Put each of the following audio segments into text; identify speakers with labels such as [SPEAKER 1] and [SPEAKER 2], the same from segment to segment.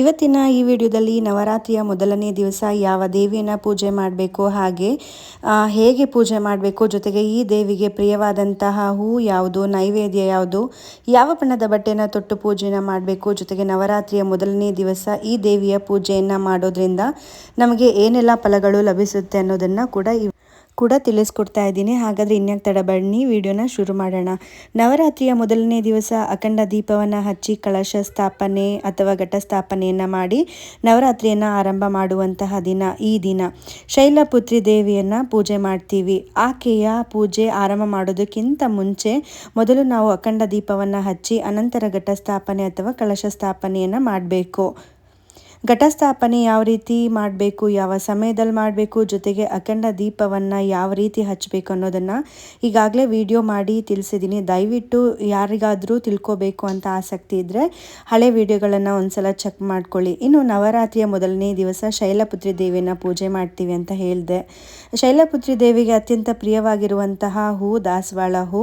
[SPEAKER 1] ಇವತ್ತಿನ ಈ ವಿಡಿಯೋದಲ್ಲಿ ನವರಾತ್ರಿಯ ಮೊದಲನೇ ದಿವಸ ಯಾವ ದೇವಿಯನ್ನು ಪೂಜೆ ಮಾಡಬೇಕು, ಹಾಗೆ ಹೇಗೆ ಪೂಜೆ ಮಾಡಬೇಕು, ಜೊತೆಗೆ ಈ ದೇವಿಗೆ ಪ್ರಿಯವಾದಂತಹ ಹೂ ಯಾವುದು, ನೈವೇದ್ಯ ಯಾವುದು, ಯಾವ ಬಣ್ಣದ ಬಟ್ಟೆನ ತೊಟ್ಟು ಪೂಜೆನ ಮಾಡಬೇಕು, ಜೊತೆಗೆ ನವರಾತ್ರಿಯ ಮೊದಲನೇ ದಿವಸ ಈ ದೇವಿಯ ಪೂಜೆಯನ್ನು ಮಾಡೋದ್ರಿಂದ ನಮಗೆ ಏನೆಲ್ಲ ಫಲಗಳು ಲಭಿಸುತ್ತೆ ಅನ್ನೋದನ್ನು ಕೂಡ ಕೂಡ ತಿಳಿಸ್ಕೊಡ್ತಾ ಇದ್ದೀನಿ. ಹಾಗಾದರೆ ಇನ್ಯಾಕೆ ತಡ ಬನ್ನಿ, ವಿಡಿಯೋನ ಶುರು ಮಾಡೋಣ. ನವರಾತ್ರಿಯ ಮೊದಲನೇ ದಿವಸ ಅಖಂಡ ದೀಪವನ್ನು ಹಚ್ಚಿ ಕಳಶ ಸ್ಥಾಪನೆ ಅಥವಾ ಘಟಸ್ಥಾಪನೆಯನ್ನು ಮಾಡಿ ನವರಾತ್ರಿಯನ್ನು ಆರಂಭ ಮಾಡುವಂತಹ ದಿನ, ಈ ದಿನ. ಶೈಲಪುತ್ರಿ ದೇವಿಯನ್ನು ಪೂಜೆ ಮಾಡ್ತೀವಿ. ಆಕೆಯ ಪೂಜೆ ಆರಂಭ ಮಾಡೋದಕ್ಕಿಂತ ಮುಂಚೆ ಮೊದಲು ನಾವು ಅಖಂಡ ದೀಪವನ್ನು ಹಚ್ಚಿ ಅನಂತರ ಘಟಸ್ಥಾಪನೆ ಅಥವಾ ಕಳಶ ಸ್ಥಾಪನೆಯನ್ನು ಮಾಡಬೇಕು. ಘಟಸ್ಥಾಪನೆ ಯಾವ ರೀತಿ ಮಾಡಬೇಕು, ಯಾವ ಸಮಯದಲ್ಲಿ ಮಾಡಬೇಕು, ಜೊತೆಗೆ ಅಖಂಡ ದೀಪವನ್ನು ಯಾವ ರೀತಿ ಹಚ್ಚಬೇಕು ಅನ್ನೋದನ್ನು ಈಗಾಗಲೇ ವಿಡಿಯೋ ಮಾಡಿ ತಿಳಿಸಿದ್ದೀನಿ. ದಯವಿಟ್ಟು ಯಾರಿಗಾದರೂ ತಿಳ್ಕೋಬೇಕು ಅಂತ ಆಸಕ್ತಿ ಇದ್ದರೆ ಹಳೆ ವಿಡಿಯೋಗಳನ್ನು ಒಂದ್ಸಲ ಚೆಕ್ ಮಾಡ್ಕೊಳ್ಳಿ. ಇನ್ನು ನವರಾತ್ರಿಯ ಮೊದಲನೇ ದಿವಸ ಶೈಲಪುತ್ರಿ ದೇವಿಯನ್ನು ಪೂಜೆ ಮಾಡ್ತೀವಿ ಅಂತ ಹೇಳಿದೆ. ಶೈಲಪುತ್ರಿ ದೇವಿಗೆ ಅತ್ಯಂತ ಪ್ರಿಯವಾಗಿರುವಂತಹ ಹೂ ದಾಸವಾಳ ಹೂ.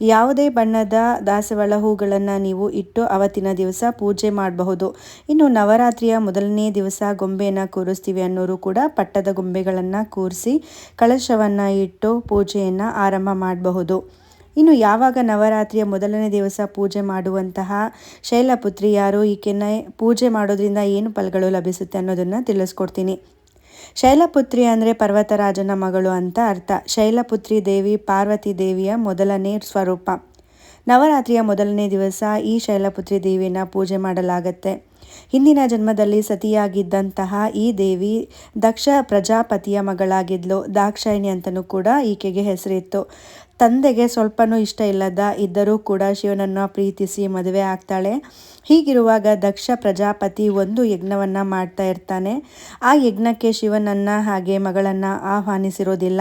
[SPEAKER 1] ಯಾವುದೇ ಬಣ್ಣದ ದಾಸವಾಳ ಹೂಗಳನ್ನು ನೀವು ಇಟ್ಟು ಅವತ್ತಿನ ದಿವಸ ಪೂಜೆ ಮಾಡಬಹುದು. ಇನ್ನು ನವರಾತ್ರಿಯ ಮೊದಲನೇ ದಿವಸ ಗೊಂಬೆಯನ್ನು ಕೂರಿಸ್ತೀವಿ ಅನ್ನೋರು ಕೂಡ ಪಟ್ಟದ ಗೊಂಬೆಗಳನ್ನು ಕೂರಿಸಿ ಕಳಶವನ್ನು ಇಟ್ಟು ಪೂಜೆಯನ್ನು ಆರಂಭ ಮಾಡಬಹುದು. ಇನ್ನು ಯಾವಾಗ ನವರಾತ್ರಿಯ ಮೊದಲನೇ ದಿವಸ ಪೂಜೆ ಮಾಡುವಂತಹ ಶೈಲಪುತ್ರಿ ಯಾರು ಈಕೆನ ಪೂಜೆ ಮಾಡೋದ್ರಿಂದ ಏನು ಫಲಗಳು ಲಭಿಸುತ್ತೆ ಅನ್ನೋದನ್ನು ತಿಳಿಸ್ಕೊಡ್ತೀನಿ. ಶೈಲಪುತ್ರಿ ಅಂದರೆ ಪರ್ವತರಾಜನ ಮಗಳು ಅಂತ ಅರ್ಥ. ಶೈಲಪುತ್ರಿ ದೇವಿ ಪಾರ್ವತಿ ದೇವಿಯ ಮೊದಲನೇ ಸ್ವರೂಪ. ನವರಾತ್ರಿಯ ಮೊದಲನೇ ದಿವಸ ಈ ಶೈಲಪುತ್ರಿ ದೇವಿಯನ್ನು ಪೂಜೆ ಮಾಡಲಾಗತ್ತೆ. ಹಿಂದಿನ ಜನ್ಮದಲ್ಲಿ ಸತಿಯಾಗಿದ್ದಂತಹ ಈ ದೇವಿ ದಕ್ಷ ಪ್ರಜಾಪತಿಯ ಮಗಳಾಗಿದ್ಲು. ದಾಕ್ಷಾಯಿಣಿ ಅಂತಲೂ ಕೂಡ ಈಕೆಗೆ ಹೆಸರಿತ್ತು. ತಂದೆಗೆ ಸ್ವಲ್ಪನೂ ಇಷ್ಟ ಇಲ್ಲದ ಇದ್ದರೂ ಕೂಡ ಶಿವನನ್ನು ಪ್ರೀತಿಸಿ ಮದುವೆ ಆಗ್ತಾಳೆ. ಹೀಗಿರುವಾಗ ದಕ್ಷ ಪ್ರಜಾಪತಿ ಒಂದು ಯಜ್ಞವನ್ನು ಮಾಡ್ತಾ ಇರ್ತಾನೆ. ಆ ಯಜ್ಞಕ್ಕೆ ಶಿವನನ್ನು ಹಾಗೆ ಮಗಳನ್ನು ಆಹ್ವಾನಿಸಿರೋದಿಲ್ಲ.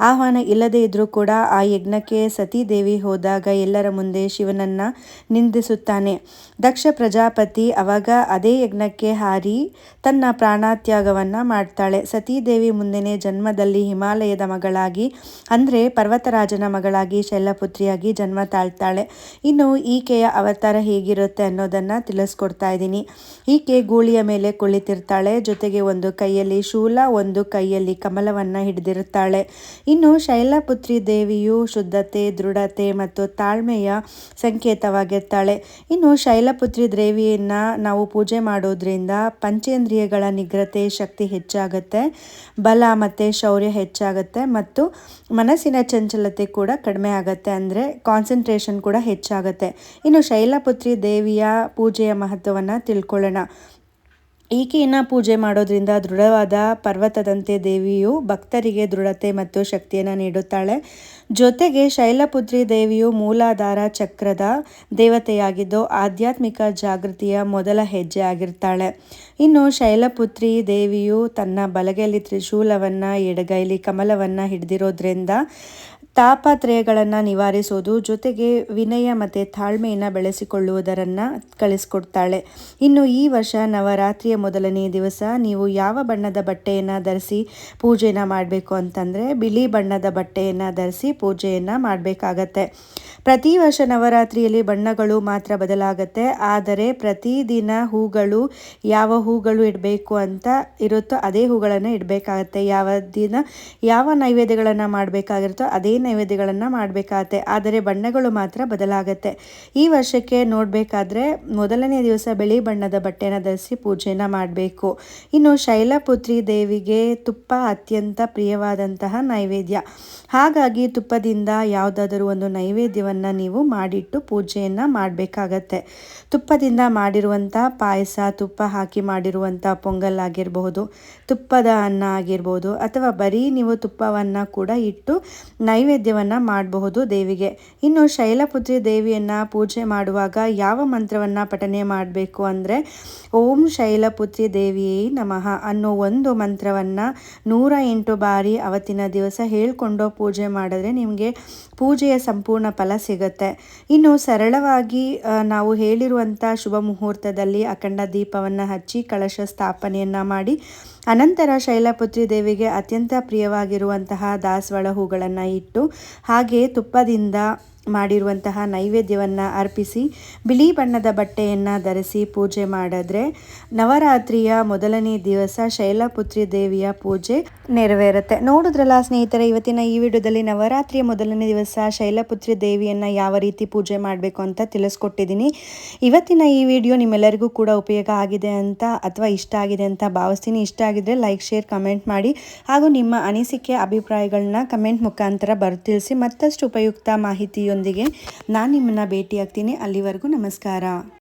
[SPEAKER 1] ಆಹ್ವಾನ ಇಲ್ಲದೇ ಇದ್ದರೂ ಕೂಡ ಆ ಯಜ್ಞಕ್ಕೆ ಸತೀದೇವಿ ಹೋದಾಗ ಎಲ್ಲರ ಮುಂದೆ ಶಿವನನ್ನು ನಿಂದಿಸುತ್ತಾನೆ. ದಕ್ಷ ಪ್ರಜಾಪತಿ ಅವಾಗ ಅದೇ ಯಜ್ಞಕ್ಕೆ ಹಾರಿ ತನ್ನ ಪ್ರಾಣತ್ಯಾಗವನ್ನು ಮಾಡ್ತಾಳೆ. ಸತೀದೇವಿ ಮುಂದೆನೇ ಜನ್ಮದಲ್ಲಿ ಹಿಮಾಲಯದ ಮಗಳಾಗಿ, ಅಂದರೆ ಪರ್ವತರಾಜನ ಮಗಳಾಗಿ, ಶೈಲಪುತ್ರಿಯಾಗಿ ಜನ್ಮ ತಾಳ್ತಾಳೆ. ಇನ್ನು ಈಕೆಯ ಅವತಾರ ಹೇಗಿರುತ್ತೆ ಅನ್ನೋದನ್ನು ತಿಳಿಸ್ಕೊಡ್ತಾ ಇದ್ದೀನಿ. ಈಕೆ ಗೂಳಿಯ ಮೇಲೆ ಕುಳಿತಿರ್ತಾಳೆ. ಜೊತೆಗೆ ಒಂದು ಕೈಯಲ್ಲಿ ಶೂಲ, ಒಂದು ಕೈಯಲ್ಲಿ ಕಮಲವನ್ನು ಹಿಡಿದಿರುತ್ತಾಳೆ. ಇನ್ನು ಶೈಲಪುತ್ರಿ ದೇವಿಯು ಶುದ್ಧತೆ, ದೃಢತೆ ಮತ್ತು ತಾಳ್ಮೆಯ ಸಂಕೇತವಾಗಿರ್ತಾಳೆ. ಇನ್ನು ಶೈಲಪುತ್ರಿ ದೇವಿಯನ್ನು ನಾವು ಪೂಜೆ ಮಾಡೋದ್ರಿಂದ ಪಂಚೇಂದ್ರಿಯಗಳ ನಿಗ್ರತೆ ಶಕ್ತಿ ಹೆಚ್ಚಾಗುತ್ತೆ. ಬಲ ಮತ್ತು ಶೌರ್ಯ ಹೆಚ್ಚಾಗುತ್ತೆ ಮತ್ತು ಮನಸ್ಸಿನ ಚಂಚಲತೆ ಕೂಡ ಕಡಿಮೆ ಆಗುತ್ತೆ. ಅಂದರೆ ಕಾನ್ಸಂಟ್ರೇಷನ್ ಕೂಡ ಹೆಚ್ಚಾಗುತ್ತೆ. ಇನ್ನು ಶೈಲಪುತ್ರಿ ದೇವಿಯ ಪೂಜೆಯ ಮಹತ್ವವನ್ನು ತಿಳ್ಕೊಳ್ಳೋಣ. ಈಕೆಯನ್ನು ಪೂಜೆ ಮಾಡೋದ್ರಿಂದ ದೃಢವಾದ ಪರ್ವತದಂತೆ ದೇವಿಯು ಭಕ್ತರಿಗೆ ದೃಢತೆ ಮತ್ತು ಶಕ್ತಿಯನ್ನು ನೀಡುತ್ತಾಳೆ. ಜೊತೆಗೆ ಶೈಲಪುತ್ರಿ ದೇವಿಯು ಮೂಲಾಧಾರ ಚಕ್ರದ ದೇವತೆಯಾಗಿದ್ದು ಆಧ್ಯಾತ್ಮಿಕ ಜಾಗೃತಿಯ ಮೊದಲ ಹೆಜ್ಜೆ ಆಗಿರ್ತಾಳೆ. ಇನ್ನು ಶೈಲಪುತ್ರಿ ದೇವಿಯು ತನ್ನ ಬಲಗೈಲಿ ತ್ರಿಶೂಲವನ್ನು, ಎಡಗೈಲಿ ಕಮಲವನ್ನು ಹಿಡಿದಿರೋದ್ರಿಂದ ತಾಪತ್ರಯಗಳನ್ನು ನಿವಾರಿಸೋದು, ಜೊತೆಗೆ ವಿನಯ ಮತ್ತು ತಾಳ್ಮೆಯನ್ನು ಬೆಳೆಸಿಕೊಳ್ಳುವುದರನ್ನು ಕಳಿಸ್ಕೊಡ್ತಾಳೆ. ಇನ್ನು ಈ ವರ್ಷ ನವರಾತ್ರಿಯ ಮೊದಲನೇ ದಿವಸ ನೀವು ಯಾವ ಬಣ್ಣದ ಬಟ್ಟೆಯನ್ನು ಧರಿಸಿ ಪೂಜೆನ ಮಾಡಬೇಕು ಅಂತಂದರೆ ಬಿಳಿ ಬಣ್ಣದ ಬಟ್ಟೆಯನ್ನು ಧರಿಸಿ ಪೂಜೆಯನ್ನು ಮಾಡಬೇಕಾಗತ್ತೆ. ಪ್ರತಿ ವರ್ಷ ನವರಾತ್ರಿಯಲ್ಲಿ ಬಣ್ಣಗಳು ಮಾತ್ರ ಬದಲಾಗುತ್ತೆ, ಆದರೆ ಪ್ರತಿದಿನ ಹೂಗಳು ಯಾವ ಹೂಗಳು ಇಡಬೇಕು ಅಂತ ಇರುತ್ತೋ ಅದೇ ಹೂಗಳನ್ನು ಇಡಬೇಕಾಗತ್ತೆ. ಯಾವ ದಿನ ಯಾವ ನೈವೇದ್ಯಗಳನ್ನು ಮಾಡಬೇಕಾಗಿರುತ್ತೋ ಅದೇ ನೈವೇದ್ಯಗಳನ್ನು ಮಾಡಬೇಕಾಗತ್ತೆ. ಆದರೆ ಬಣ್ಣಗಳು ಮಾತ್ರ ಬದಲಾಗತ್ತೆ. ಈ ವರ್ಷಕ್ಕೆ ನೋಡಬೇಕಾದ್ರೆ ಮೊದಲನೇ ದಿವಸ ಬಿಳಿ ಬಣ್ಣದ ಬಟ್ಟೆನ ಧರಿಸಿ ಪೂಜೆನ ಮಾಡಬೇಕು. ಇನ್ನು ಶೈಲಪುತ್ರಿ ದೇವಿಗೆ ತುಪ್ಪ ಅತ್ಯಂತ ಪ್ರಿಯವಾದಂತಹ ನೈವೇದ್ಯ. ಹಾಗಾಗಿ ತುಪ್ಪದಿಂದ ಯಾವುದಾದರೂ ಒಂದು ನೈವೇದ್ಯವನ್ನು ನೈವೇದ್ಯವನ್ನು ನೀವು ಮಾಡಿಟ್ಟು ಪೂಜೆಯನ್ನು ಮಾಡಬೇಕಾಗತ್ತೆ. ತುಪ್ಪದಿಂದ ಮಾಡಿರುವಂಥ ಪಾಯಸ, ತುಪ್ಪ ಹಾಕಿ ಮಾಡಿರುವಂಥ ಪೊಂಗಲ್ ಆಗಿರಬಹುದು, ತುಪ್ಪದ ಅನ್ನ ಆಗಿರ್ಬೋದು ಅಥವಾ ಬರೀ ನೀವು ತುಪ್ಪವನ್ನು ಕೂಡ ಇಟ್ಟು ನೈವೇದ್ಯವನ್ನು ಮಾಡಬಹುದು ದೇವಿಗೆ. ಇನ್ನು ಶೈಲಪುತ್ರಿ ದೇವಿಯನ್ನು ಪೂಜೆ ಮಾಡುವಾಗ ಯಾವ ಮಂತ್ರವನ್ನು ಪಠನೆ ಮಾಡಬೇಕು ಅಂದರೆ, ಓಂ ಶೈಲಪುತ್ರಿ ದೇವಿಯೇ ನಮಃ ಅನ್ನೋ ಒಂದು ಮಂತ್ರವನ್ನು ನೂರ ಎಂಟು ಬಾರಿ ಅವತ್ತಿನ ದಿವಸ ಹೇಳ್ಕೊಂಡು ಪೂಜೆ ಮಾಡಿದ್ರೆ ನಿಮಗೆ ಪೂಜೆಯ ಸಂಪೂರ್ಣ ಫಲ ಸಿಗುತ್ತೆ. ಇನ್ನು ಸರಳವಾಗಿ ನಾವು ಹೇಳಿರುವಂಥ ಶುಭ ಮುಹೂರ್ತದಲ್ಲಿ ಅಖಂಡ ದೀಪವನ್ನು ಹಚ್ಚಿ ಕಳಶ ಸ್ಥಾಪನೆಯನ್ನು ಮಾಡಿ, ಅನಂತರ ಶೈಲಪುತ್ರಿ ದೇವಿಗೆ ಅತ್ಯಂತ ಪ್ರಿಯವಾಗಿರುವಂತಹ ದಾಸವಾಳ ಹೂಗಳನ್ನು ಇಟ್ಟು, ಹಾಗೆ ತುಪ್ಪದಿಂದ ಮಾಡಿರುವಂತಹ ನೈವೇದ್ಯವನ್ನು ಅರ್ಪಿಸಿ, ಬಿಳಿ ಬಣ್ಣದ ಬಟ್ಟೆಯನ್ನು ಧರಿಸಿ ಪೂಜೆ ಮಾಡಿದ್ರೆ ನವರಾತ್ರಿಯ ಮೊದಲನೇ ದಿವಸ ಶೈಲಪುತ್ರಿ ದೇವಿಯ ಪೂಜೆ ನೆರವೇರುತ್ತೆ. ನೋಡಿದ್ರಲ್ಲ ಸ್ನೇಹಿತರೆ, ಇವತ್ತಿನ ಈ ವಿಡಿಯೋದಲ್ಲಿ ನವರಾತ್ರಿಯ ಮೊದಲನೇ ದಿವಸ ಶೈಲಪುತ್ರಿ ದೇವಿಯನ್ನು ಯಾವ ರೀತಿ ಪೂಜೆ ಮಾಡಬೇಕು ಅಂತ ತಿಳಿಸ್ಕೊಟ್ಟಿದ್ದೀನಿ. ಇವತ್ತಿನ ಈ ವಿಡಿಯೋ ನಿಮ್ಮೆಲ್ಲರಿಗೂ ಕೂಡ ಉಪಯೋಗ ಆಗಿದೆ ಅಂತ ಅಥವಾ ಇಷ್ಟ ಆಗಿದೆ ಅಂತ ಭಾವಿಸ್ತೀನಿ. ಇಷ್ಟ ಆಗಿದ್ರೆ ಲೈಕ್, ಶೇರ್, ಕಮೆಂಟ್ ಮಾಡಿ. ಹಾಗೂ ನಿಮ್ಮ ಅನಿಸಿಕೆ ಅಭಿಪ್ರಾಯಗಳನ್ನ ಕಮೆಂಟ್ ಮುಖಾಂತರ ಬರ್ತಿಳಿಸಿ ಮತ್ತಷ್ಟು ಉಪಯುಕ್ತ ಮಾಹಿತಿಯೊಂದಿಗೆ ನಾನು ನಿಮ್ಮನ್ನು ಭೇಟಿಯಾಗ್ತೀನಿ. ಅಲ್ಲಿವರೆಗೂ ನಮಸ್ಕಾರ.